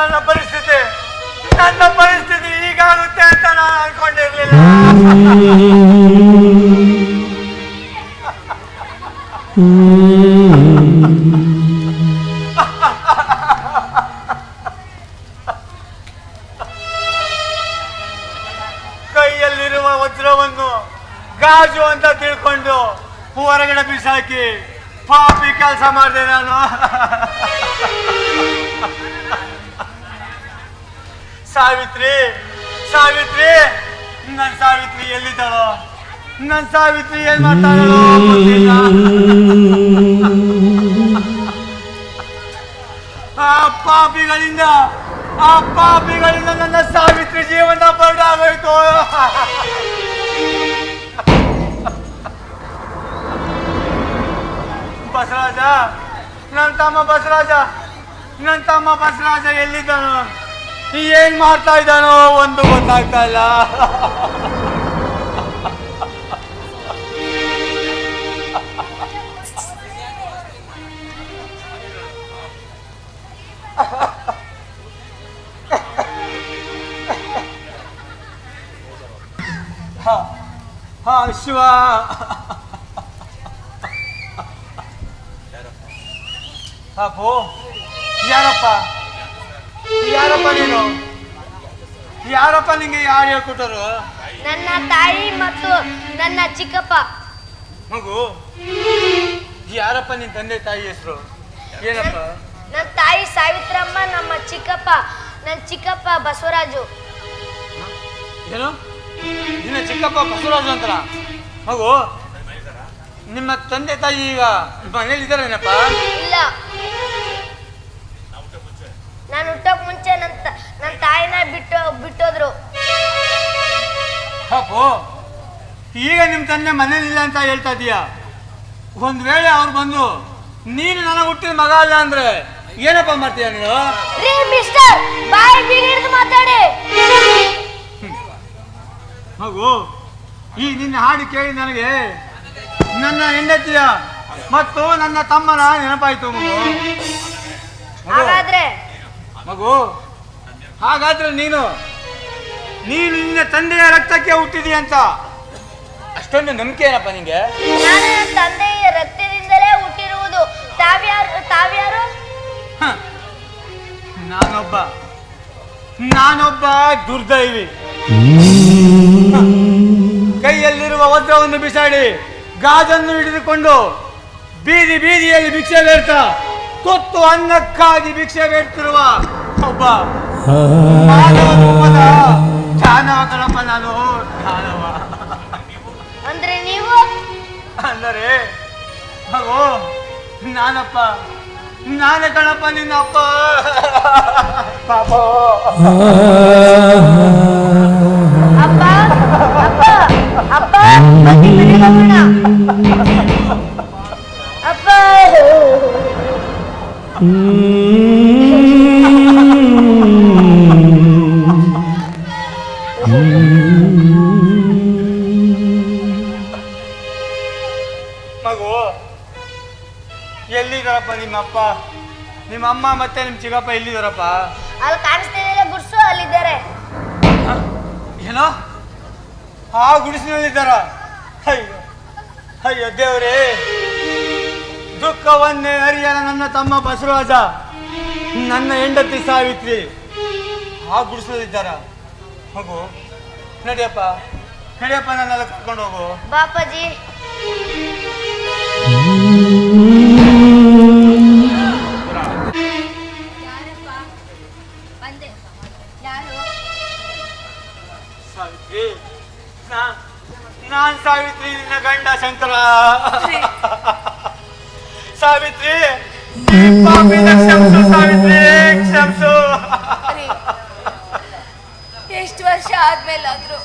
ನನ್ನ ಪರಿಸ್ಥಿತಿ. ನನ್ನ ಪರಿಸ್ಥಿತಿ ಹೀಗಾಗುತ್ತೆ ಅಂತ ನಾನು ಅನ್ಕೊಂಡಿರ್ಲಿಲ್ಲ. ಕೈಯಲ್ಲಿರುವ ವಜ್ರವನ್ನು ಗಾಜು ಅಂತ ತಿಳ್ಕೊಂಡು ಹೊರಗಡೆ ಬಿಸಾಕಿ ಪಾಪಿ ಕೆಲಸ ಮಾಡಿದೆ ನಾನು. ಸಾವಿತ್ರಿ ಸಾವಿತ್ರಿ, ನನ್ ಸಾವಿತ್ರಿ ಎಲ್ಲಿದ್ದಾಳೋ? ನನ್ ಸಾವಿತ್ರಿ ಏನ್ ಮಾಡ್ತಾಳೋ. ಆ ಪಾಪಿಗಳಿಂದ ಆ ಪಾಪಿಗಳಿಂದ ನನ್ನ ಸಾವಿತ್ರಿ ಜೀವನ ಬರಡಾಗೋಯ್ತು ಬಸರಾಜ ನನ್ನ ತಮ್ಮ ಬಸರಾಜ ನನ್ನ ತಮ್ಮ ಬಸರಾಜ ಎಲ್ಲಿದ್ದಾನೋ? ಏನ್ ಮಾಡ್ತಾ ಇದ್ದಾನೋ ಒಂದು ಗೊತ್ತಾಗ್ತಾ ಇಲ್ಲ. ಹ, ಹ, ಶಿವ. ಅಪ್ಪು ಯಾರಪ್ಪ? ಯಾರಪ್ಪ ನೀನು ಯಾರಪ್ಪ ನಿಂಗೆ ಯಾರು ಹೇಳ್ಕೊಟ್ಟರು? ನನ್ನ ತಾಯಿ ಮತ್ತು ನನ್ನ ಚಿಕ್ಕಪ್ಪ. ಮಗು ಯಾರಪ್ಪ ನಿನ್ ತಂದೆ ತಾಯಿ ಹೆಸರು? ಏನಪ್ಪ? ನನ್ನ ತಾಯಿ ಸಾವಿತ್ರಮ್ಮ ನಮ್ಮ ಚಿಕ್ಕಪ್ಪ ನನ್ನ ಚಿಕ್ಕಪ್ಪ ಬಸವರಾಜು. ಏನು? ನಿನ್ನ ಚಿಕ್ಕಪ್ಪ ಬಸವರಾಜು ಅಂತಲ್ಲ ಮಗು ನಿಮ್ಮ ತಂದೆ ತಾಯಿ ಈಗ ಮನೇಲಿ ಇದ್ದಾರೇನಪ್ಪ? ಇಲ್ಲ. ಹುಟ್ಟೋಕ್ ಮುಂಚೆ ನನ್ನ ನನ್ನ ತಾಯಿನ ಬಿಟ್ಟು ಬಿಟ್ಟೋದ್ರು. ಈಗ ನಿಮ್ಮ ತಂದೆ ಮನೇಲಿಲ್ಲ ಅಂತ ಹೇಳ್ತಾ ಇದೀಯ? ಒಂದ್ ವೇಳೆ ಅವ್ರು ಬಂದು ನೀನು ನನಗೆ ಹುಟ್ಟಿದ ಮಗ ಅಲ್ಲ ಅಂದ್ರೆ ಏನಪ್ಪ ಮಾಡ್ತೀಯ ನೀನು? ರೀ ಮಿಸ್ಟರ್ ಬಾಯಿ ಮಾತಾಡಿ. ಮಗು ಈ ನಿನ್ನ ಹಾಡು ಕೇಳಿ ನನಗೆ ನನ್ನ ಹೆಂಡತಿಯ ಮತ್ತು ನನ್ನ ತಮ್ಮನ ನೆನಪಾಯ್ತು ಮಗು, ಹಾಗಾದ್ರೆ ಮಗು ಹಾಗಾದ್ರೆ ನೀನು ನೀನು ನಿನ್ನ ತಂದೆಯ ರಕ್ತಕ್ಕೆ ಹುಟ್ಟಿದೀಯ ಅಂತ. ಅಷ್ಟೊಂದು ನಂಬಿಕೆ ಏನಪ್ಪ ನಿಂಗೆ? ನಾನು ನನ್ನ ತಂದೆಯ ರಕ್ತದಿಂದಲೇ ಹುಟ್ಟಿರುವುದು. ತಾವ್ಯಾರು ತಾವ್ಯಾರು? ಹ. ನಾನೊಬ್ಬ ನಾನೊಬ್ಬ ದುರ್ದೈವಿ. ಹ. ಕೈಯಲ್ಲಿರುವ ವಜ್ರವನ್ನು ಬಿಸಾಡಿ ಗಾಜನ್ನು ಹಿಡಿದುಕೊಂಡು ಬೀದಿ ಬೀದಿಯಲ್ಲಿ ಭಿಕ್ಷೆ ಬೇಡ್ತಾ ಕೊತ್ತು ಅನ್ನಕ್ಕಾಗಿ ಭಿಕ್ಷೆ ಬೇಡ್ತಿರುವ ಒಬ್ಬ ರೂಪದ ನಾನು ಕಣಪ್ಪ ನಾನು ದಾನವ ಅಂದ್ರೆ ನೀವು? ಅಂದರೆ ಹಲೋ ನಾನಪ್ಪ ನಾನೇ ಕಣಪ್ಪ ನಿನ್ನಪ್ಪ. ಪಾಪ. ಅಪ್ಪ ಅಪ್ಪ ಅಪ್ಪ. ಬನ್ನಿ ಮನೆಗೆ ಹೋಗೋಣ ಅಪ್ಪ ನಿಮ್ಮ ಅಮ್ಮ ಮತ್ತೆ ನಿಮ್ಮ ಚಿಕ್ಕಪ್ಪ ಎಲ್ಲಿದಾರಪ್ಪ ಅಲ್ಲಿ ಕಾಣಿಸ್ತಿದೆಯಲ್ಲ ಗುಡ್ಸು ಅಲ್ಲಿದ್ದಾರೆ? ಏನೋ? ಆ ಗುಡಿಸಿನಲ್ಲಿದ್ದಾರ? ಅಯ್ಯೋ ಅಯ್ಯೋ ದೇವರೇ ದುಃಖವನ್ನೇ ಅರಿಯಲ ನನ್ನ ತಮ್ಮ ಬಸವರಾಜ ನನ್ನ ಹೆಂಡತಿ ಸಾವಿತ್ರಿ ಆ ಗುಡಿಸಲಿದ್ದಾರ ಹೋಗು. ನಡಿಯಪ್ಪ ನಡಿಯಪ್ಪ ನನ್ನೆಲ್ಲ ಕರ್ಕೊಂಡು ಹೋಗು. ಬಾಪಾಜಿ. ಸಾವಿತ್ರಿ ನಾನ್ ಸಾವಿತ್ರಿ ನಿನ್ನ ಗಂಡ ಶಂಕರ. ಸಾವಿತ್ರಿ ಸಾವಿತ್ರಿ ಕ್ಷಮಿಸು. ಎಷ್ಟು ವರ್ಷ ಆದ್ಮೇಲಾದ್ರು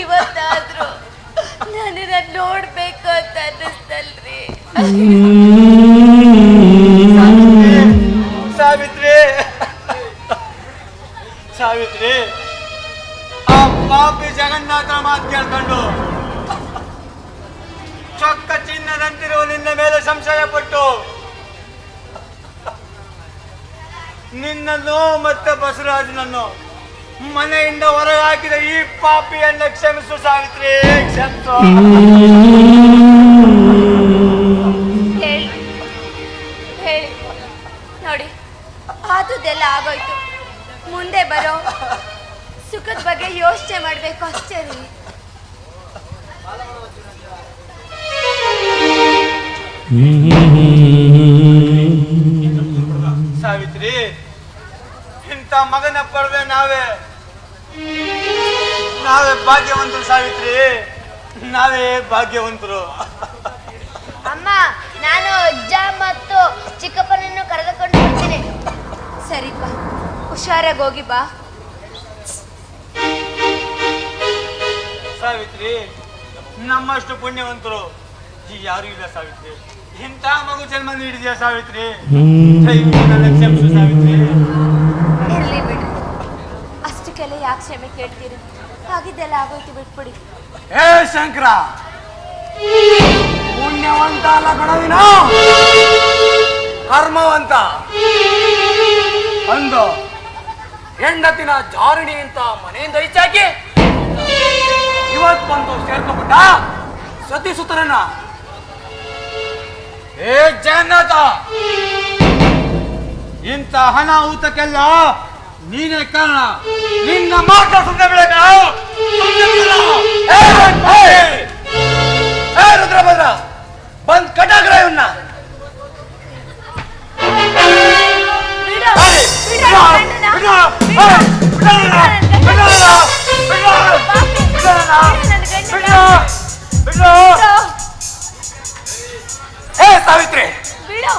ಇವತ್ತಾದ್ರು ನನ್ನನ್ನ ನೋಡ್ಬೇಕು ಅಂತ ಅನ್ನಿಸ್ತಲ್ರಿ. ಸಾವಿತ್ರಿ ಸಾವಿತ್ರಿ ಪಾಪಿ ಜಗನ್ನಾಥನ ಮಾತು ಕೇಳ್ಕೊಂಡು. ಚೊಕ್ಕ ಚಿನ್ನದಂತಿರುವ ನಿನ್ನ ಮೇಲೆ ಸಂಶಯ ಪಟ್ಟು. ನಿನ್ನನ್ನು ಮತ್ತೆ ಬಸವರಾಜನನ್ನು ಮನೆಯಿಂದ ಹೊರಗೆ ಹಾಕಿದ ಈ ಪಾಪಿಯನ್ನ ಕ್ಷಮಿಸು ಸಾವಿತ್ರಿ ನೋಡಿ ಆದುದೆಲ್ಲ ಆಗೋಯ್ತು. ಮುಂದೆ ಬರೋ ಸುಖದ ಬಗ್ಗೆ ಯೋಚನೆ ಮಾಡಬೇಕು ಅಷ್ಟೇ ರೀ. ಸಾವಿತ್ರಿ ಇಂಥ ಮಗನ ಪಡೆದೆ ನಾವೇ. ನಾವೇ ಭಾಗ್ಯವಂತರು ಸಾವಿತ್ರಿ. ನಾವೇ ಭಾಗ್ಯವಂತರು. ಅಮ್ಮ ನಾನು ಅಜ್ಜ ಮತ್ತು ಚಿಕ್ಕಪ್ಪನನ್ನು ಕರೆದುಕೊಂಡು ಬರ್ತೀನಿ. ಸರಿಪ್ಪ ಹುಷಾರಾಗಿ ಹೋಗಿ ಬಾ. ಸಾವಿತ್ರಿ ನಮ್ಮಷ್ಟು ಪುಣ್ಯವಂತರು. ಈ ಯಾರು ಇಲ್ಲ ಸಾವಿತ್ರಿ. ಇಂಥ ಮಗು ಜನ್ಮ ನೀಡಿದ್ಯಾ ಸಾವಿತ್ರಿ? ಅಷ್ಟು ಕ್ಷಮಿಸು ಸಾವಿತ್ರಿ. ಇರ್ಲಿ ಬಿಡು ಅಷ್ಟಕ್ಕೆಲ್ಲ ಯಾಕೆ ಕ್ಷಮೆ ಕೇಳ್ತೀರಿ? ಆಗಿದ್ದೆಲ್ಲ ಆಗೋಯ್ತು ಬಿಟ್ಬಿಡಿ. ಏ ಶಂಕರ! ಪುಣ್ಯವಂತ ಅಲ್ಲ ಕಣವಿನ ಕರ್ಮವಂತ. ಅಂದು ಹೆಂಡತಿನ ಜಾರಿಣಿ ಅಂತ ಮನೆಯಿಂದ ಈಚಾಕಿ ಇವತ್ ಬಂದು ಸೇರ್ಕೊಂಡ್ಬಿಟ್ಟ ಸತಿ ಸುತರನ್ನ ಏ ಜಗನ್ನಾಥ! ಇಂಥ ಹಣ ಊತಕ್ಕೆಲ್ಲ ನೀನೇ ಕಾರಣ. ನಿನ್ನ ಮಾತ್ರ ಸುಮ್ಮನೆ ಬಿಡಕ ರುದ್ರಭದ್ರ! ಬಂದ್ ಕಟಾಗ್ರ ಇವನ್ನ ಬಿಡ ಬಿಡ ಬಿಡ ಬಿಡ ಬಿಡ. ಬಿಡ. ಬಿಡು. ಬಿಡು, ಏ ಸಾವಿತ್ರಿ. ಬಿಡು.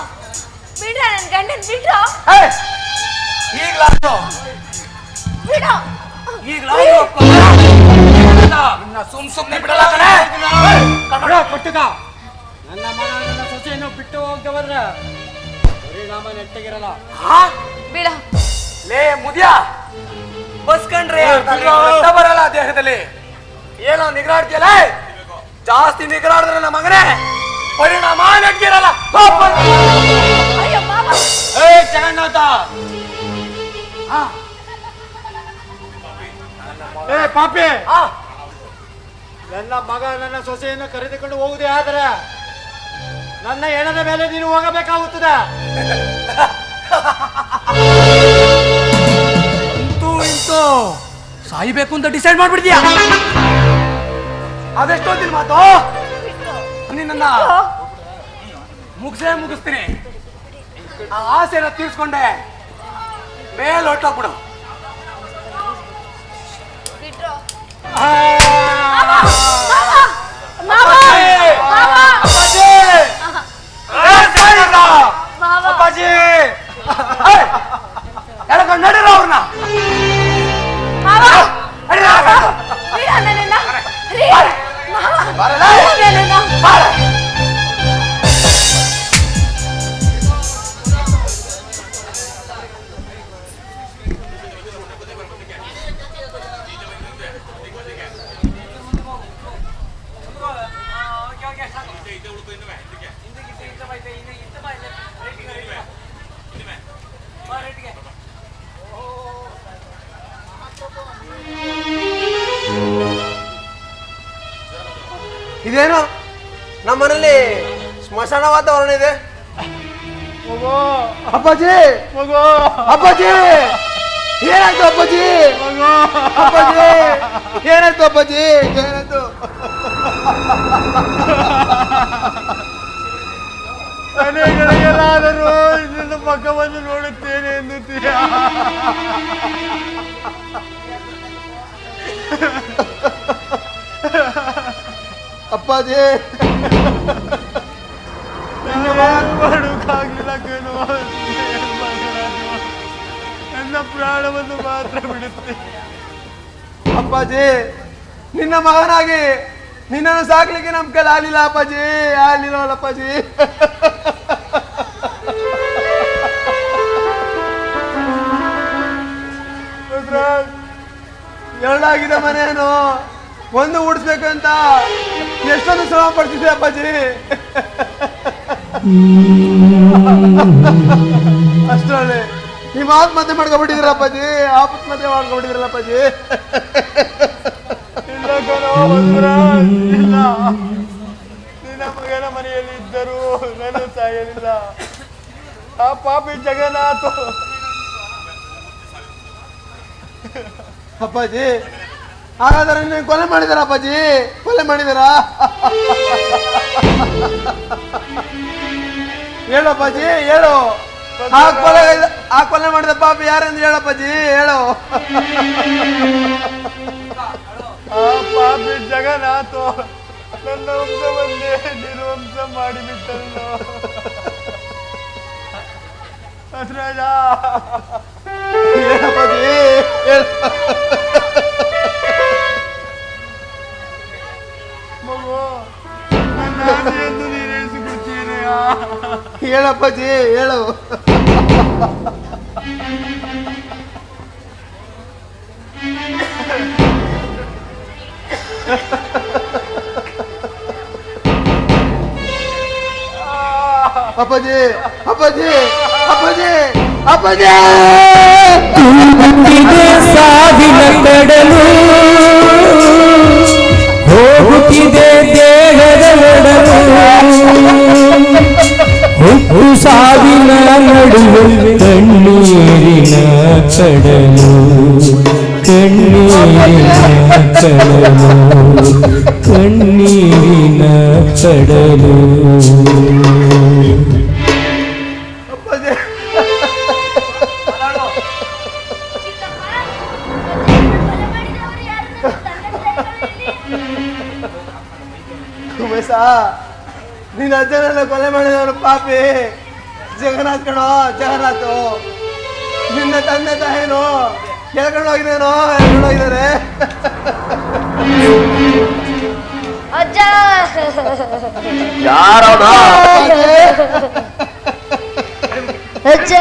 ಬಿಡ್ರ ನನ್ನ ಗಂಡನ್ ಬಿಡು. ಈಗ್ಲಾದ್ರು ಬಿಡು. ಈಗ್ಲಾದ್ರು ನಿನ್ನ ಸುಮ್ ಸುಮ್ನೆ ಬಿಡಲ್ಲ ಕಣೆ. ಕನ್ನಡ ಕೊಟ್ಟುಕ ನನ್ನ ಮಗ ನನ್ನ ಸೊಸೆಯನ್ನು ಬಿಟ್ಟು ಹೋಗ್ದೆ ಹೋದ್ರೆ ಪರಿಣಾಮ ನೆಟ್ಟಗಿರಲ್ಲ. ಬಿಡು. ಲೇ ಮುದ್ಯ. ಬಸ್ಕಂಡ್ರೆ ಬರಲ್ಲ ದೇಹದಲ್ಲಿ. ಏನೋ ನಿಗ್ರಾಡ್ತೀಯಲ್ಲ? ಜಾಸ್ತಿ ನಿಗ್ರಾಡಿದ್ರೆ ನಮ್ಮ ಮಗನೇ ಪರಿಣಾಮ ನಡ್ತೀರಲ್ಲ. ಏ ಜಗನ್ನಾಥ ಏ ಪಾಪಿ. ನನ್ನ ಮಗ ನನ್ನ ಸೊಸೆಯನ್ನು ಕರೆದುಕೊಂಡು ಹೋಗುದೇ ಆದ್ರೆ ನನ್ನ ಹೆಣದ ಮೇಲೆ ನೀನು ಹೋಗಬೇಕಾಗುತ್ತದೆ. ಸಾಯ್ಬೇಕು ಅಂತ ಡಿಸೈಡ್ ಮಾಡ್ಬಿಡ್ತೀಯ? ಅದೆಷ್ಟೊಂದಿನ ಮಾತು? ನಿನ್ನ ಮುಗಿಸೇ ಮುಗಿಸ್ತೀನಿ. ಆ ಆಸೆನ ತೀರ್ಸ್ಕೊಂಡೆ. ಮೇಲೆ ಹೊಟ್ಟೋಗ್ಬಿಡು ಬಿಟ್ರು. ನಮ್ಮ ಮನೇಲಿ ಸ್ಮಶಾನ ವಾತಾವರಣ ಇದೆ. ಅಪ್ಪಾಜಿ! ಅಪ್ಪಾಜಿ! ಏನಾಯ್ತು ಅಪ್ಪಾಜಿ? ಅಪ್ಪಾಜಿ ಏನಾಯ್ತು ಅಪ್ಪಾಜಿ? ಏನಾಯ್ತು? ಮನೆಗಳಿಗೆಲ್ಲಾದರೂ ನಿನ್ನ ಬಂದು ನೋಡುತ್ತೇನೆ ಎನ್ನುತ್ತೀಯ? ಅಪ್ಪಾಜಿ. ಮಾಡೋಕ್ಕಾಗಲಿಲ್ಲ ಕಣೋ. ನನ್ನ ಪ್ರಾಣವನ್ನು ಮಾತ್ರ ಬಿಡುತ್ತೆ. ಅಪ್ಪಾಜಿ ನಿನ್ನ ಮಗನಾಗಿ ನಿನ್ನನ್ನು ಸಾಕ್ಲಿಕ್ಕೆ ನಮ್ ಕೈಲಿ ಆಗಲಿಲ್ಲ ಅಪ್ಪಾಜಿ. ಆಗ್ಲಿಲ್ಲ ಅಪ್ಪಾಜಿ. ಎರಡಾಗಿದೆ ಮನೇನು ಒಂದು ಉಡ್ಸ್ಬೇಕಂತ. ಎಷ್ಟೊಂದು ಶ್ರಮ ಪಡ್ತಿದ್ದೆ ಅಪ್ಪಾಜಿ? ಅಷ್ಟರಲ್ಲಿ ನಿಮ್ಮ ಆತ್ಮಹತ್ಯೆ ಮಾಡ್ಕೊಬಿಟ್ಟಿದ್ದೀರ ಅಪ್ಪಾಜಿ. ಆತ್ಮಹತ್ಯೆ ಮಾಡ್ಕೊಬಿಟ್ಟಿದ್ರಲ್ಲ ಅಪ್ಪಾಜಿ. ಇಲ್ಲ ಕಣೋ ಮಧುರ ಇಲ್ಲ. ನಿನ್ನ ಮಗನ ಮನೆಯಲ್ಲಿ ಇದ್ದರೂ ನಾನು ಸಾಯಲಿಲ್ಲ ಆ ಪಾಪಿ ಜಗನ್ನಾಥ. ಅಪ್ಪಾಜಿ ಹಾಗಾದ್ರೆ ನೀವು ಕೊಲೆ ಮಾಡಿದಾರ ಅಪ್ಪಾಜಿ? ಕೊಲೆ ಮಾಡಿದಾರಾ? ಹೇಳು ಅಪ್ಪಾಜಿ ಹೇಳು. ಆ ಕೊಲೆ ಆ ಕೊಲೆ ಮಾಡಿದ ಪಾಪ ಯಾರೆಂದು ಹೇಳಪ್ಪಾಜಿ ಹೇಳು. ಆ ಪಾಪಿ ಜಗನ್ನಾಥ ನನ್ನ ವಂಶವನ್ನೇ ನಿರ್ವಂಶ ಹೇಳಪ್ಪಾಜಿ ಹೇಳು. ಹೇಳಪ್ಪಾಜಿ ಹೇಳು. ಅಪ್ಪಾಜಿ ಅಪ್ಪಾಜಿ ಅಪ್ಪಾಜಿ ಅಪ್ಪಾಜಿ. ಹುಟ್ಟಿದೆ ಸಾವಿನ ಕಡಲು ಹೋಗುತ್ತಿದೆ ದೇಹದ ಒಡಲು. ಮಾಡಿದವರು ಯಾರು ನನ್ನ ತಂದೆ ತಾಯಿಗಳು ಇಲ್ಲಿ. ಉಮೇಶ ನಿನ್ನ ಅಜ್ಜನೆಲ್ಲ ಕೊಲೆ ಮಾಡಿದವನು ಪಾಪಿ ಜಗನ್ನಾಥ್ ಕಣೋ ಜಗನ್ನಾಥ್. ನಿನ್ನ ತಂದೆ ತಾಯಿನು? ಎಳ್ಕೊಂಡು ಹೋಗಿದ್ದೇನೋ? ಎಳ್ಕೊಂಡು ಹೋಗಿದ್ದಾರೆ? ಅಜ್ಜ! ಅಜ್ಜ!